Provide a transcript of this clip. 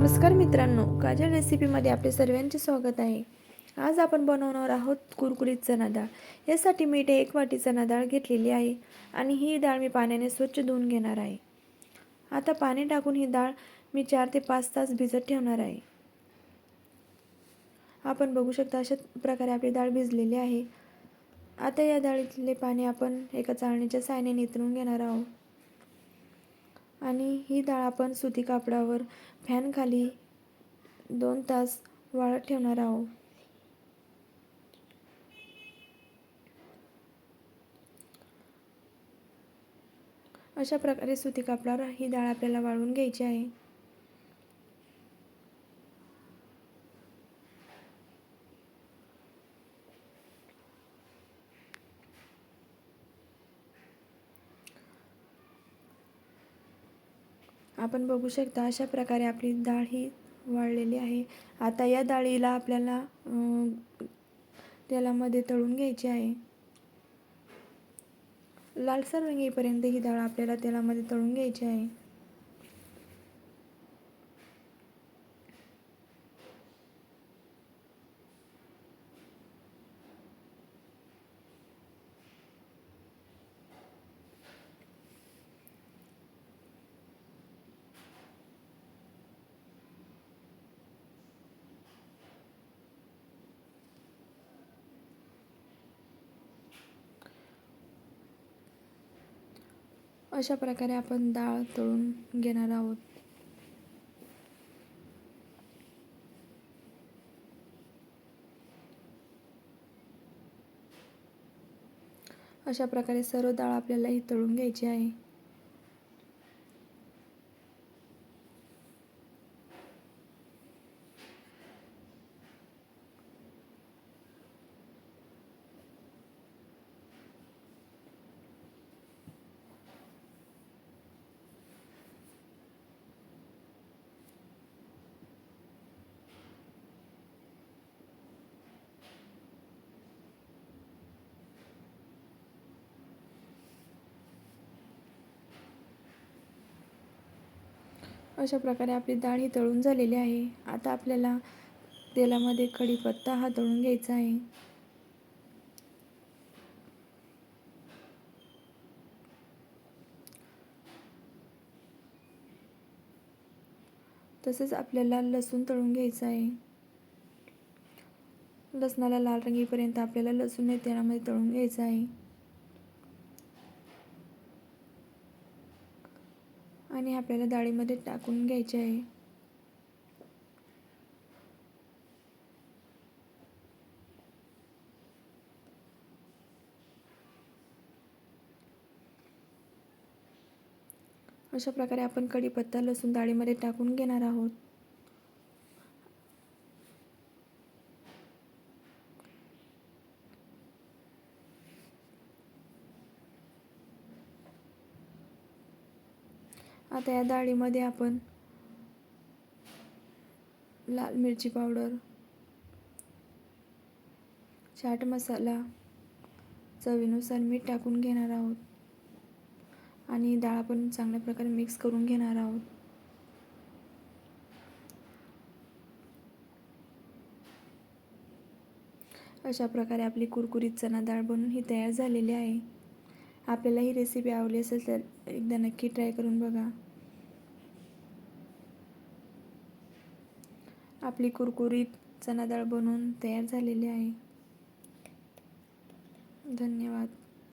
नमस्कार मित्रांनो काजल रेसिपीमध्ये आपले सर्वांचे स्वागत आहे. आज आपण बनवणार आहोत कुरकुरीत चणा डाळ. यासाठी मी इथे एक वाटी चणा डाळ घेतलेली आहे आणि ही डाळ मी पाण्याने स्वच्छ धुवून घेणार आहे. आता पाणी टाकून ही डाळ मी चार ते पाच तास भिजत ठेवणार आहे. आपण बघू शकता अशा प्रकारे आपली डाळ भिजलेली आहे. आता या डाळीतले पाणी आपण एका चाळणीच्या साहाय्याने नितरून घेणार आहोत. आणि ही डाळ आपण सुती कापडावर फॅनखाली दोन तास वाळत ठेवणार आहोत. अशा प्रकारे सुती कापडावर ही डाळ आपल्याला वाळून घ्यायची आहे. आपण बघू शकता अशा प्रकारे आपली डाळ ही वाळलेली आहे. आता या डाळीला आपल्याला तेलामध्ये तळून घ्यायची आहे. लालसर रंग येईपर्यंत ही डाळ आपल्याला तेलामध्ये तळून घ्यायची आहे. अशा प्रकारे आपण डाळ तळून घेणार आहोत. अशा प्रकारे सर्व डाळ आपल्याला ही तळून घ्यायची आहे. अशा प्रकारे आपली डाळ ही तळून झालेली आहे. आता आपल्याला तेलामध्ये कढीपत्ता हा तळून घ्यायचा आहे. तसेच आपल्याला लसूण तळून घ्यायचं आहे. लसणाला लाल रंगीपर्यंत आपल्याला लसूण हे तेलामध्ये तळून घ्यायचं आहे. आणि आपल्याला डाळीमध्ये टाकून घ्यायचे आहे. अशा प्रकारे आपण कढीपत्ता लसूण डाळीमध्ये टाकून घेणार आहोत. आता या डाळीमध्ये आपण लाल मिरची पावडर चाट मसाला चवीनुसार मीठ टाकून घेणार आहोत. आणि डाळ आपण चांगल्या प्रकारे मिक्स करून घेणार आहोत. अशा प्रकारे आपली कुरकुरीत चणा डाळ बनून ही तयार झालेली आहे. आपल्याला ही रेसिपी आवडली असेल तर एकदा नक्की ट्राय करून बघा. आपली कुरकुरीत चणा डाळ बनवून तयार झालेली आहे. धन्यवाद.